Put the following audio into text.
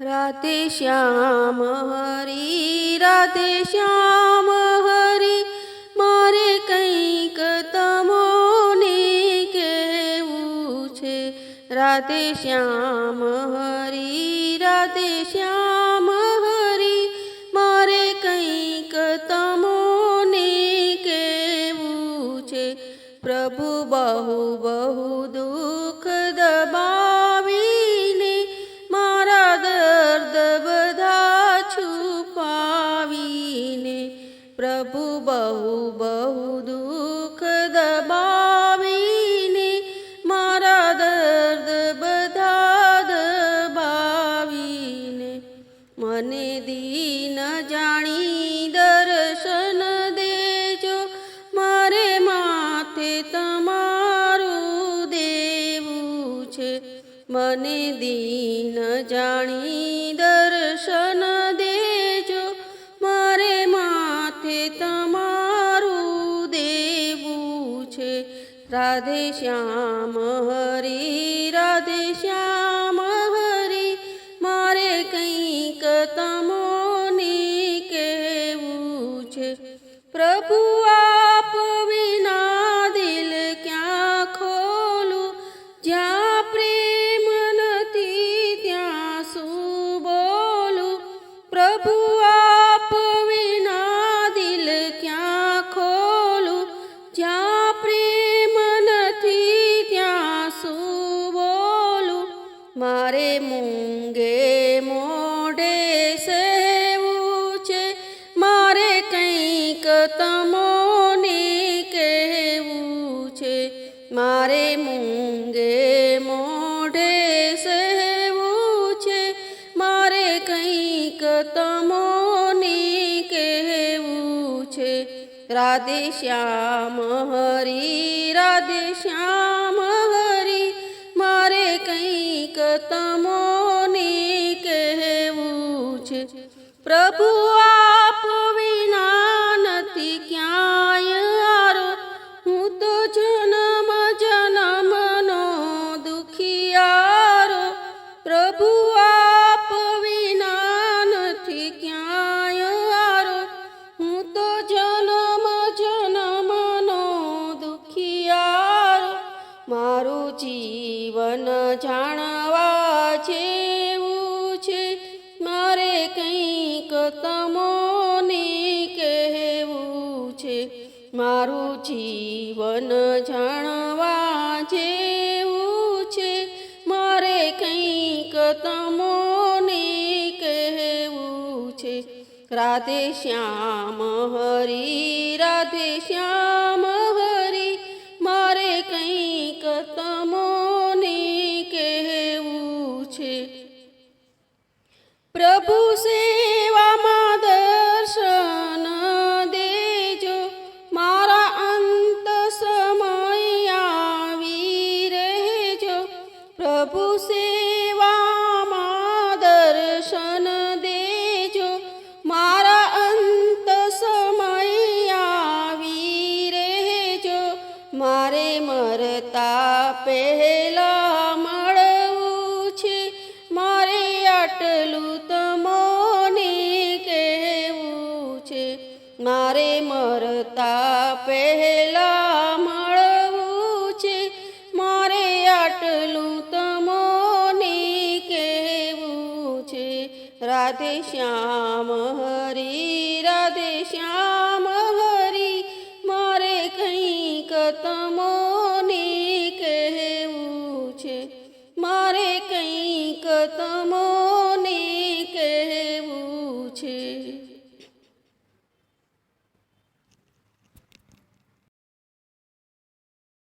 રાધે શ્યામ હરી રાધે શ્યામ હરી, મારે કંઈક તમોને કેવું છે. રાધે શ્યામ હરી રાધે શ્યામ હરી, મારે કંઈક તમોને કેવું છે. પ્રભુ બહુ બહુ મને દીન જાણી દર્શન દેજો. મારે માથે તમારું દેવું છે. રાધે શ્યામ, હરી રાધે શ્યામ. મારે મૂંગે મોઢે સહેવું છે. મારે કંઈક તમોને કહેવું છે. મારે મૂંગે મોઢે સહેવું છે. મારે કંઈક તમોને કહેવું છે. રાધે શ્યામ હરી, રાધે શ્યામ તમોને કહેવું છે, પ્રભુ, આપ વિના નથી ક્યાંય આરો. હું તો જન્મ, જન્મનો દુખિયારો પ્રભુ, આપ વિના નથી ક્યાંય આરો. હું તો જન્મ, જન્મનો દુખિયારો મારું જીવન જાણવા તમોને કહેવું છે. મારું જીવન જાણવા જેવું છે. મારે કંઈક તમોને કહેવું છે. રાધે શ્યામ હરી, રાધે શ્યામ હરી. પ્રભુ સેવામાં દર્શન દેજો. મારા અંત સમય આવી રહેજો. મારે મરતા પહેલા મળવું છે. મારે આટલું તમોને કહેવું છે. મારે મરતા પહેલા રાધે શ્યામ હરી રાધે શ્યામ હરી મારે કંઈક તમો